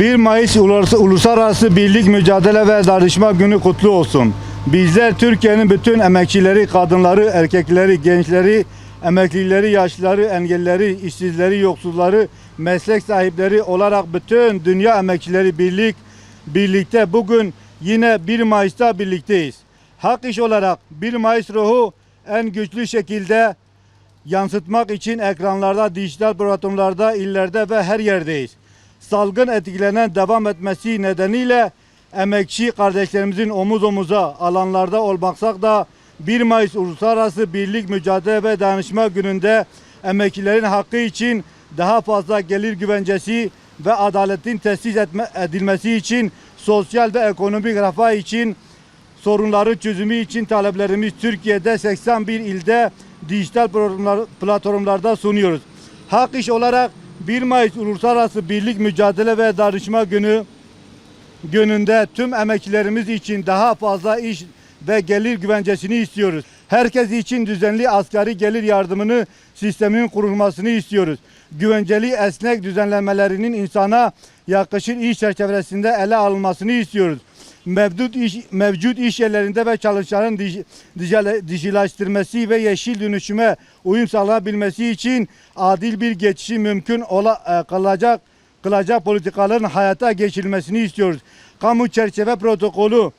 1 Mayıs Ulus- Uluslararası Birlik Mücadele ve Dayanışma Günü kutlu olsun. Bizler Türkiye'nin bütün emekçileri, kadınları, erkekleri, gençleri, emeklileri, yaşlıları, engellileri, işsizleri, yoksulları, meslek sahipleri olarak bütün dünya emekçileri birlik birlikte bugün yine 1 Mayıs'ta birlikteyiz. Hak iş olarak 1 Mayıs ruhu en güçlü şekilde yansıtmak için ekranlarda, dijital platformlarda, illerde ve her yerdeyiz. Salgın etkilenen devam etmesi nedeniyle emekçi kardeşlerimizin omuz omuza alanlarda olmaksak da 1 Mayıs Uluslararası Birlik Mücadele ve Dayanışma Günü'nde emekçilerin hakkı için daha fazla gelir güvencesi ve adaletin tesis etme, edilmesi için sosyal ve ekonomik refah için sorunların çözümü için taleplerimiz Türkiye'de 81 ilde dijital platformlarda sunuyoruz. Hak iş olarak 1 Mayıs Uluslararası Birlik Mücadele ve Dayanışma Günü gününde tüm emekçilerimiz için daha fazla iş ve gelir güvencesini istiyoruz. Herkes için düzenli asgari gelir yardımını sisteminin kurulmasını istiyoruz. Güvenceli esnek düzenlemelerinin insana yakışır iş çerçevesinde ele alınmasını istiyoruz. Mevcut iş, mevcut iş yerlerinde ve çalışanların dij- dijitale- dijitalleştirmesi ve yeşil dönüşüme uyum sağlanabilmesi için adil bir geçişi mümkün ola, e, kılacak kılacak politikaların hayata geçirilmesini istiyoruz. Kamu çerçeve protokolü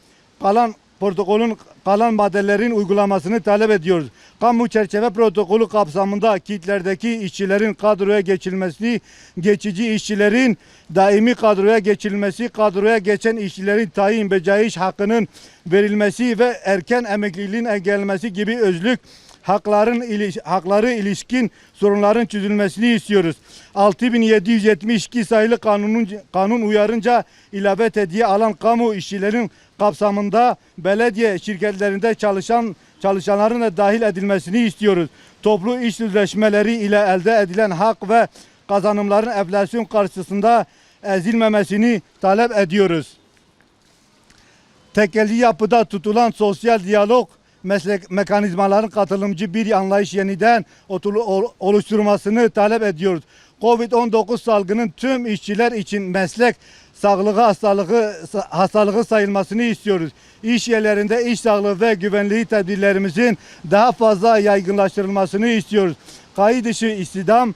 kalan protokolün kalan maddelerin uygulamasını talep ediyoruz. Kamu çerçeve protokolü kapsamında kitlerdeki işçilerin kadroya geçilmesi, geçici işçilerin daimi kadroya geçilmesi, kadroya geçen işçilerin tayin becaiş hakkının verilmesi ve erken emekliliğin engellenmesi gibi özlük hakların hakları ilişkin sorunların çözülmesini istiyoruz. 6772 sayılı kanunun kanun uyarınca ilave hediye alan kamu işçilerin kapsamında belediye şirketlerinde çalışan çalışanların da dahil edilmesini istiyoruz. Toplu iş sözleşmeleri ile elde edilen hak ve kazanımların enflasyon karşısında ezilmemesini talep ediyoruz tekelli yapıda tutulan sosyal diyalog meslek mekanizmaların katılımcı bir anlayış yeniden oluşturmasını talep ediyoruz. Covid-19 salgının tüm işçiler için meslek sağlığı hastalığı hastalığı sayılmasını istiyoruz. İş yerlerinde iş sağlığı ve güvenliği tedbirlerimizin daha fazla yaygınlaştırılmasını istiyoruz. Kayıt dışı istihdam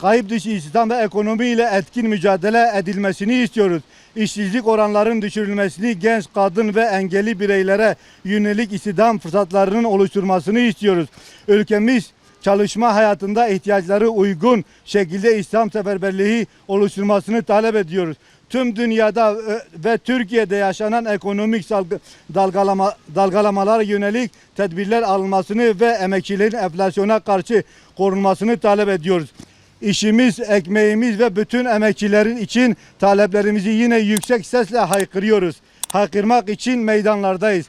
kayıp dışı istihdam ve ekonomiyle etkin mücadele edilmesini istiyoruz. İşsizlik oranlarının düşürülmesini, genç, kadın ve engelli bireylere yönelik istihdam fırsatlarının oluşturmasını istiyoruz. Ülkemiz çalışma hayatında ihtiyaçları uygun şekilde İslam seferberliği oluşturmasını talep ediyoruz. Tüm dünyada e, ve Türkiye'de yaşanan ekonomik dalgalama, dalgalamalara yönelik tedbirler alınmasını ve emekçilerin enflasyona karşı korunmasını talep ediyoruz. İşimiz, ekmeğimiz ve bütün emekçilerin için taleplerimizi yine yüksek sesle haykırıyoruz. Haykırmak için meydanlardayız.